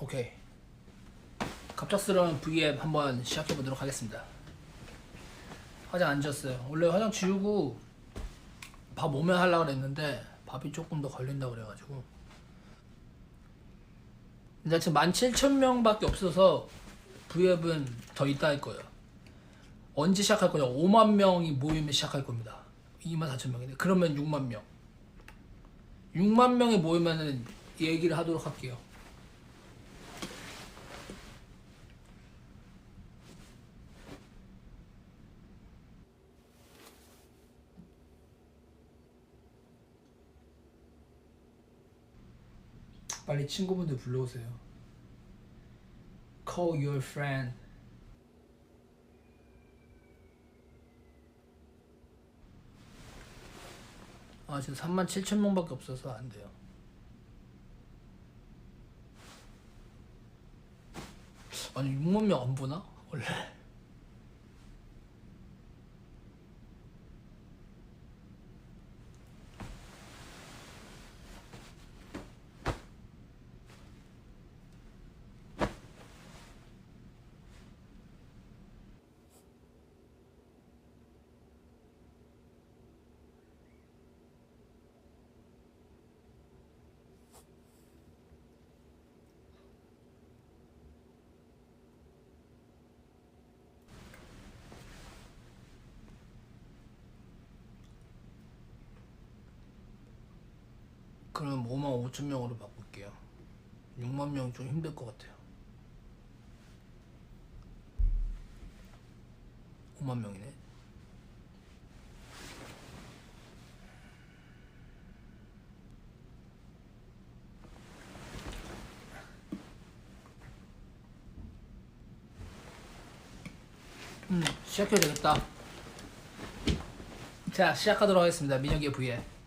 오케이. 갑작스러운 V앱 한번 시작해 보도록 하겠습니다. 화장 안 지웠어요. 원래 화장 지우고 밥 오면 하려고 그랬는데 밥이 조금 더 걸린다고 그래가지고. 근데 지금 17,000명 밖에 없어서 V앱은 더 있다 할 거예요. 언제 시작할 거냐? 5만 명이 모이면 시작할 겁니다. 2만 4천 명인데 그러면 6만 명. 6만 명이 모이면은 얘기를 하도록 할게요. 빨리 친구분들 불러오세요. Call your friend. 아 지금 3만 7천 명밖에 없어서 안 돼요. 아니 6만 명 안 보나 원래? 그럼 5만 5천 명으로 바꿀게요. 6만 명 좀 힘들 것 같아요. 5만 명이네. 음, 시작해도 되겠다. 자, 시작하도록 하겠습니다. 민혁이의 V에.